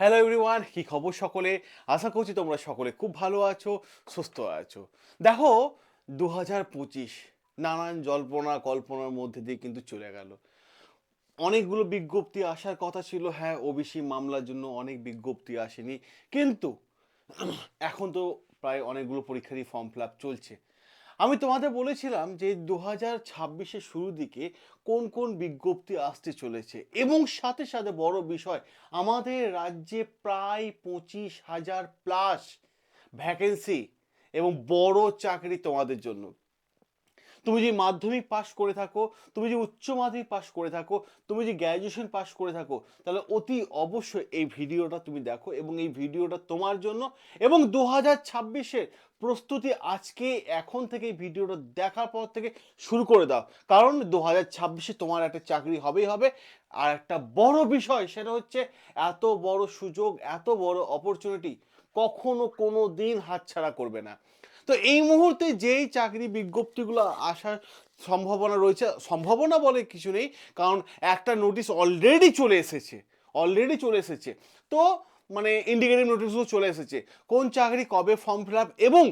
Hello everyone কি খবর সকলে? আশা করছি তোমরা সকলে খুব ভালো আছো, সুস্থ আছো। দেখো দু হাজার পঁচিশ নানান জল্পনা কল্পনার মধ্যে দিয়ে কিন্তু চলে গেল। অনেকগুলো বিজ্ঞপ্তি আসার কথা ছিল। হ্যাঁ ওবিসি মামলার জন্য অনেক বিজ্ঞপ্তি আসেনি। কিন্তু এখন তো প্রায় অনেকগুলো পরীক্ষারই ফর্ম ফিল আপ চলছে। আমি তোমাদের বলেছিলাম যে দু হাজার ছাব্বিশের শুরুর দিকে কোন কোন বিজ্ঞপ্তি আসতে চলেছে এবং সাথে সাথে বড় বিষয়, আমাদের রাজ্যে প্রায় পঁচিশ হাজার প্লাস ভ্যাকেন্সি এবং বড় চাকরি তোমাদের জন্য। তুমি যদি মাধ্যমিক পাশ করে থাকো, তুমি যদি উচ্চ মাধ্যমিক পাশ করে থাকো, তুমি যদি গ্র্যাজুয়েশন পাশ করে থাকো, তাহলে অতি অবশ্যই এই ভিডিওটা তুমি দেখো এবং এই ভিডিওটা তোমার জন্য এবং দু হাজার ছাব্বিশের প্রস্তুতি আজকে, এখন থেকে এই ভিডিওটা দেখার পর থেকে শুরু করে দাও। কারণ দু হাজার ছাব্বিশে তোমার একটা চাকরি হবেই হবে। আর একটা বড় বিষয়, সেটা হচ্ছে এত বড় সুযোগ, এত বড় অপরচুনিটি কখনো কোনো দিন হাতছাড়া করবে না। তো এই মুহূর্তে যেই চাকরি বিজ্ঞপ্তিগুলো আসার সম্ভাবনা রয়েছে, সম্ভাবনা বলে কিছু নেই, কারণ একটা নোটিশ অলরেডি চলে এসেছে অলরেডি চলে এসেছে। তো মানে ইন্ডিকেটিভ নোটিশও চলে এসেছে। কোন চাকরি কবে ফর্ম ফিল আপ এবং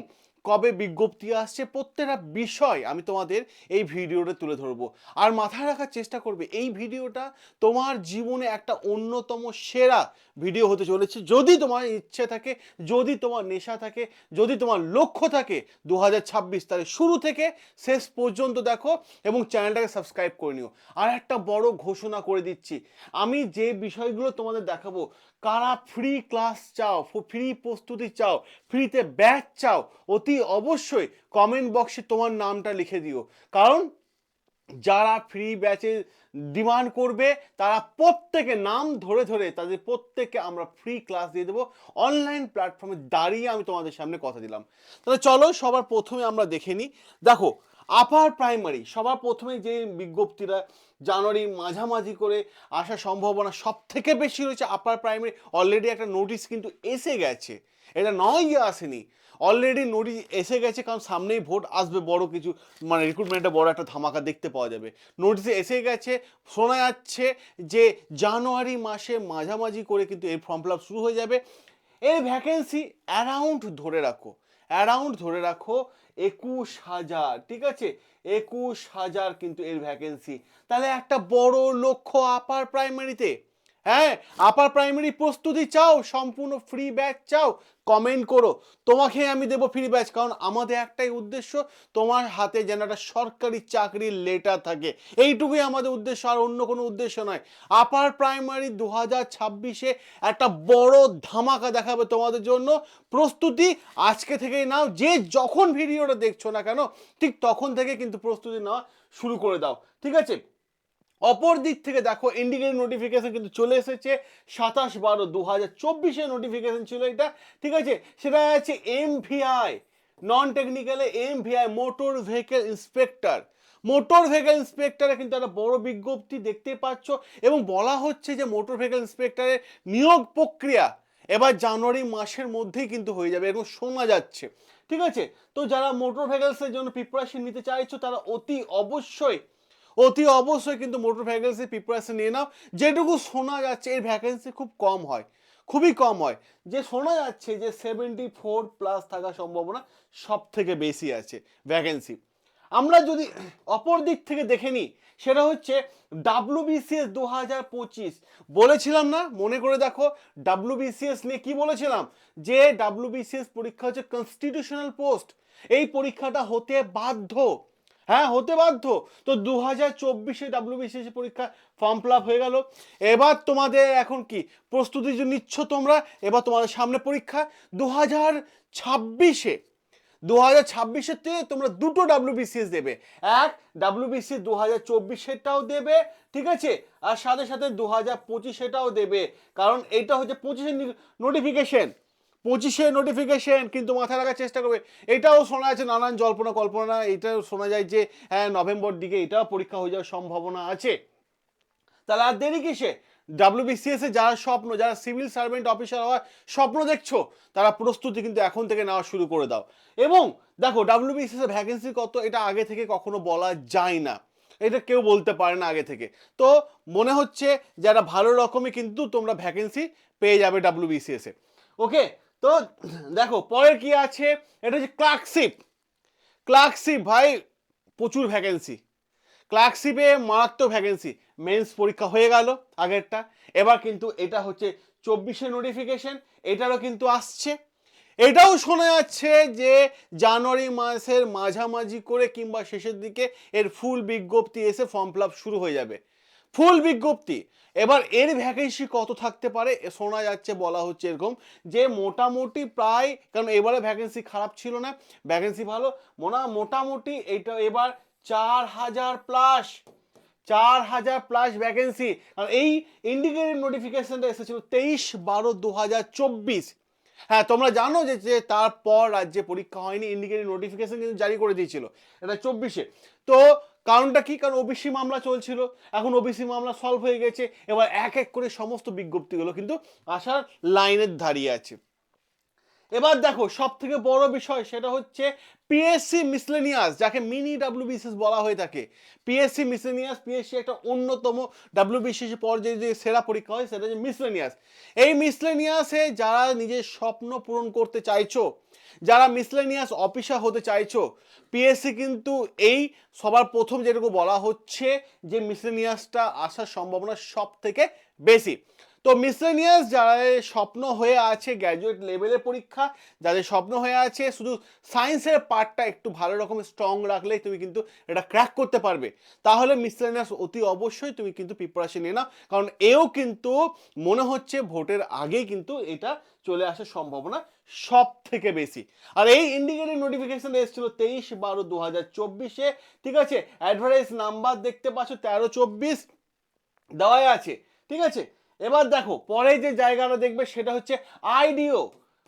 কবে বিজ্ঞপ্তি আসছে প্রত্যেকটা বিষয় আমি তোমাদের এই ভিডিওটা তুলে ধরবো। আর মাথায় রাখার চেষ্টা করবে, এই ভিডিওটা তোমার জীবনে একটা অন্যতম সেরা ভিডিও হতে চলেছে। যদি তোমার ইচ্ছে থাকে, যদি তোমার নেশা থাকে, যদি তোমার লক্ষ্য থাকে দু হাজার ছাব্বিশ তাহলে শুরু থেকে শেষ পর্যন্ত দেখো এবং চ্যানেলটাকে সাবস্ক্রাইব করে নিও। আর একটা বড় ঘোষণা করে দিচ্ছি, আমি যে বিষয়গুলো তোমাদের দেখাবো কারা ফ্রি ক্লাস চাও ফ্রি প্রস্তুতি চাও ফ্রিতে ব্যাচ চাও, অতি অবশ্যই কমেন্ট বক্সে তোমার নামটা লিখে দিও। কারণ যারা ফ্রি ব্যাচে ডিমান্ড করবে, তারা প্রত্যেকে নাম ধরে ধরে তাদের প্রত্যেককে আমরা ফ্রি ক্লাস দিয়ে দেবো। অনলাইন প্ল্যাটফর্মে দাঁড়িয়ে আমি তোমাদের সামনে কথা দিলাম। তাহলে চলো সবার প্রথমে আমরা দেখে নিই। দেখো আপার প্রাইমারি সবার প্রথমে যে বিজ্ঞপ্তিটা জানুয়ারি মাঝামাঝি করে আসার সম্ভাবনা সব থেকে বেশি রয়েছে আপার প্রাইমারি অলরেডি একটা নোটিশ কিন্তু এসে গেছে। এটা নয় যে আসেনি অলরেডি নোটিশ এসে গেছে কারণ সামনেই ভোট আসবে, বড় কিছু মানে রিক্রুটমেন্টে বড় একটা ধামাকা দেখতে পাওয়া যাবে। নোটিশে এসে গেছে, শোনা যাচ্ছে যে জানুয়ারি মাসে মাঝামাঝি করে কিন্তু এই ফর্ম ফিল শুরু হয়ে যাবে। এই ভ্যাকেন্সি অ্যারাউন্ড ধরে রাখো অ্যারাউন্ড ধরে রাখো একুশ হাজার, ঠিক আছে? একুশ হাজার কিন্তু এর ভ্যাকেন্সি তাহলে একটা বড় লক্ষ্য আপার প্রাইমারিতে হ্যাঁ আপার প্রাইমারি প্রস্তুতি চাও, সম্পূর্ণ ফ্রি ব্যাচ চাও কমেন্ট করো। তোমাকে আমি দেবো ফ্রি ব্যাচ কারণ আমাদের একটাই উদ্দেশ্য, তোমার হাতে যেন একটা সরকারি চাকরির লেটার থাকে। এইটুকুই আমাদের উদ্দেশ্য, আর অন্য কোনো উদ্দেশ্য নয়। আপার প্রাইমারি দু হাজার ছাব্বিশে একটা বড় ধামাকা দেখাবে তোমাদের জন্য। প্রস্তুতি আজকে থেকেই নাও, যে যখন ভিডিওটা দেখছ না কেন, ঠিক তখন থেকে কিন্তু প্রস্তুতি নেওয়া শুরু করে দাও। ঠিক আছে? অপর দিক থেকে দেখো ইন্ডিকেট নোটিফিকেশন কিন্তু চলে এসেছে। সাতাশ বারো দু হাজার চব্বিশে নোটিফিকেশন ছিল এটা। ঠিক আছে? সেটা আছে MVI non টেকনিক্যালে M MVI motor vehicle inspector motor vehicle ইন্সপেক্টরে কিন্তু একটা বড় বিজ্ঞপ্তি দেখতে পাচ্ছ এবং বলা হচ্ছে যে মোটর ভেহিকেল ইন্সপেক্টরের নিয়োগ প্রক্রিয়া এবার জানুয়ারি মাসের মধ্যেই কিন্তু হয়ে যাবে এরকম শোনা যাচ্ছে। ঠিক আছে? তো যারা মোটর ভেহিকেলসের জন্য প্রিপারেশন নিতে চাইছো, তারা অতি অবশ্যই অতি অবশ্যই কিন্তু মোটর ভ্যাকেন্সি প্রিপারেশন নিয়ে নাও। যেটুকু শোনা যাচ্ছে, এর ভ্যাকেন্সি খুব কম হয়। খুবই কম হয়। যে শোনা যাচ্ছে যে সেভেন্টি ফোর প্লাস থাকার সম্ভাবনা সব থেকে বেশি আছে ভ্যাকেন্সি আমরা যদি অপর দিক থেকে দেখে নিই, সেটা হচ্ছে ডাব্লিউ বিসিএস দু হাজার পঁচিশ। বলেছিলাম না? মনে করে দেখো ডাব্লিউ বিসিএস নিয়ে কি বলেছিলাম? যে ডাব্লিউ বিসিএস পরীক্ষা হচ্ছে কনস্টিটিউশনাল পোস্ট এই পরীক্ষাটা হতে বাধ্য। হ্যাঁ হতে বাধ্য। তো দু হাজার চব্বিশে ডাব্লিউবিসিএস পরীক্ষা ফর্ম ফিল হয়ে গেল। এবার তোমাদের এখন কি প্রস্তুতি যে নিচ্ছ তোমরা? এবার তোমাদের সামনে পরীক্ষা। দু হাজার ছাব্বিশে দু হাজার ছাব্বিশেতে তোমরা দুটো ডাব্লিউবিসিএস দেবে। এক ডাব্লিউবিসিএস দু হাজার চব্বিশেরটাও দেবে, ঠিক আছে? আর সাথে সাথে দু হাজার পঁচিশেটাও দেবে। কারণ এটা হচ্ছে পঁচিশের নোটিফিকেশন পঁচিশে নোটিফিকেশন কিন্তু মাথায় রাখার চেষ্টা করবে। এটাও শোনা যাচ্ছে নানান জল্পনা কল্পনা, এটাও শোনা যায় যে হ্যাঁ নভেম্বর দিকে এটাও পরীক্ষা হয়ে যাওয়ার সম্ভাবনা আছে। তাহলে আর দেরি কিসে? ডাব্লিউবিসিএস এ যারা স্বপ্ন, যারা সিভিল সার্ভেন্ট অফিসার হওয়ার স্বপ্ন দেখছ, তারা প্রস্তুতি কিন্তু এখন থেকে নেওয়া শুরু করে দাও। এবং দেখো ডাব্লিউবিসিএস এর ভ্যাকেন্সি কত, এটা আগে থেকে কখনো বলা যায় না। এটা কেউ বলতে পারে না আগে থেকে। তো মনে হচ্ছে, যারা ভালো রকমই কিন্তু তোমরা ভ্যাকেন্সি পেয়ে যাবে ডাব্লিউবিসিএস ওকে তো দেখো, পরে কি আছে? এটা হচ্ছে ক্লার্কশিপ ক্লার্কশিপ ভাই, প্রচুর ভ্যাকেন্সি ক্লার্কশিপে মারাত্মক ভ্যাকেন্সি মেন্স পরীক্ষা হয়ে গেল আগেরটা। এবার কিন্তু এটা হচ্ছে চব্বিশে নোটিফিকেশন এটারও কিন্তু আসছে। এটাও শোনা যাচ্ছে যে জানুয়ারি মাসের মাঝামাঝি করে কিংবা শেষের দিকে এর ফুল বিজ্ঞপ্তি এসে ফর্ম ফিল শুরু হয়ে যাবে। ফুল বিজ্ঞপ্তি। এবার এর ভ্যাকেন্সি কত থাকতে পারে? শোনা যাচ্ছে, বলা হচ্ছে এরকম যে মোটামুটি প্রায়, কারণ এবারে ভ্যাকেন্সি খারাপ ছিল না ভ্যাকেন্সি ভালো। মোনা, মোটামুটি এটা এবার চার হাজার প্লাস চার হাজার প্লাস ভ্যাকেন্সি কারণ এই ইন্ডিকেটেড নোটিফিকেশনটা এসেছিল তেইশ বারো দু হাজার চব্বিশ। হ্যাঁ তোমরা জানো যে যে তারপর রাজ্যে পরীক্ষা হয়নি ইন্ডিকেটেড নোটিফিকেশন কিন্তু জারি করে দিয়েছিল। এটা চব্বিশে। তো কারণটা কি? কারণ ওবিসি মামলা চলছিল, এখন ওবিসি মামলা সলভ হয়ে গেছে, এবার এক এক করে সমস্ত বিজ্ঞপ্তিগুলো কিন্তু আসার লাইনের দাঁড়িয়ে আছে। এবার দেখো সব থেকে বড় বিষয় সেটা হচ্ছে পিএসসি মিসলেনিয়াস যাকে মিনি ডাব্লিউবিসিএস বলা হয়ে থাকে। পিএসসি মিসলেনিয়াস পিএসসি একটা অন্যতম ডাব্লিউবিসিএস পর্যায়ে যে সেরা পরীক্ষা হয়, সেটা হচ্ছে মিসলেনিয়াস এই মিসলেনিয়াসে যারা নিজের স্বপ্ন পূরণ করতে চাইছো, যারা মিসলেনিয়াস অফিসার হতে চাইছো পিএসসি কিন্তু এই সবার প্রথম যেটুকু বলা হচ্ছে যে মিসলেনিয়াসটা আসার সম্ভাবনা সব থেকে বেশি। তো মিসলেনিয়াস যাদের স্বপ্ন হয়ে আছে গ্র্যাজুয়েট লেভেলের পরীক্ষা, যাদের স্বপ্ন হয়ে আছে শুধু সায়েন্সের পার্টটা একটু ভালো রকম স্ট্রং রাখলেই তুমি কিন্তু এটা ক্র্যাক করতে পারবে। তাহলে মিসলেনিয়াস অতি অবশ্যই তুমি কিন্তু প্রিপারেশন নিয়ে নাও, কারণ এও কিন্তু মনে হচ্ছে ভোটের আগেই কিন্তু এটা চলে আসার সম্ভাবনা সব থেকে বেশি। আর এই ইন্ডিকেটেড নোটিফিকেশন এসেছিল তেইশ বারো দু হাজার চব্বিশে, ঠিক আছে? অ্যাডভার্টাইজ নাম্বার দেখতে পাচ্ছ তেরো চব্বিশ, দেওয়াই আছে, ঠিক আছে? এবার দেখো, পরে যে জায়গাটা দেখবে সেটা হচ্ছে আইডিও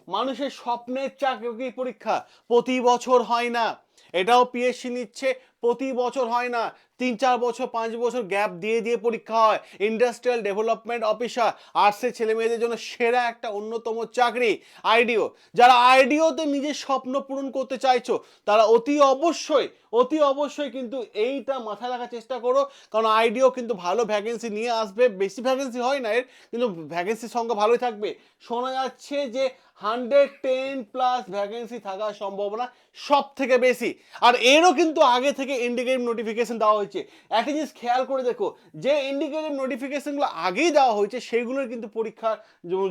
মানুষের স্বপ্নের চাকরি পরীক্ষা। প্রতি বছর হয় না। এটাও পিএসসি নিচ্ছে প্রতি বছর হয় না। তিন, চার বছর, পাঁচ বছর গ্যাপ দিয়ে দিয়ে পরীক্ষা হয়। ইন্ডাস্ট্রিয়াল ডেভেলপমেন্ট অফিসার আর্টসের ছেলে মেয়েদের জন্য সেরা একটা অন্যতম চাকরি আইডিও যারা আইডিওতে নিজের স্বপ্ন পূরণ করতে চাইছো, তারা অতি অবশ্যই অতি অবশ্যই কিন্তু এইটা মাথায় রাখার চেষ্টা করো। কারণ আইডিও কিন্তু ভালো ভ্যাকেন্সি নিয়ে আসবে। বেশি ভ্যাকেন্সি হয় না এর, কিন্তু ভ্যাকেন্সির সংখ্যা ভালোই থাকবে। শোনা যাচ্ছে যে হান্ড্রেড টেন প্লাস ভ্যাকেন্সি থাকার সম্ভাবনা সব থেকে বেশি। আর এরও কিন্তু আগে থেকে ইন্ডিকেটিভ নোটিফিকেশন দেওয়া হয়েছে। একটা জিনিস খেয়াল করে দেখো, যে ইন্ডিকেটিভ নোটিফিকেশনগুলো আগেই দেওয়া হয়েছে, সেইগুলোর কিন্তু পরীক্ষা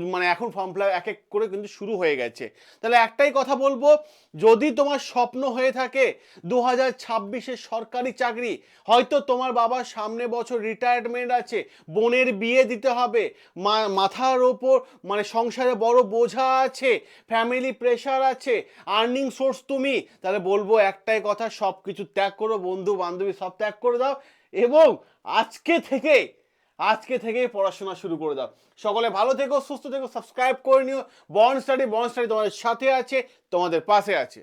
মানে এখন ফর্ম ফিল এক এক করে কিন্তু শুরু হয়ে গেছে। তাহলে একটাই কথা বলব, যদি তোমার স্বপ্ন হয়ে থাকে দু হাজার ছাব্বিশের সরকারি চাকরি, হয়তো তোমার বাবার সামনে বছর রিটায়ারমেন্ট আছে, বোনের বিয়ে দিতে হবে, মা- মাথার ওপর মানে সংসারে বড় বোঝা আছে ফ্যামিলি প্রেশার আছে আর্নিং সোর্স তুমি, তাহলে বলব একটাই কথা সব কিছু ত্যাগ করো বন্ধু বান্ধবী সব ত্যাগ করে দাও এবং আজকে থেকে আজকে থেকে পড়াশোনা শুরু করে দাও। সকলে ভালো থেকো, সুস্থ থেকো সাবস্ক্রাইব করে নিও। বন স্টাডি বন স্টাডি তোমাদের সাথে আছে, তোমাদের পাশে আছে।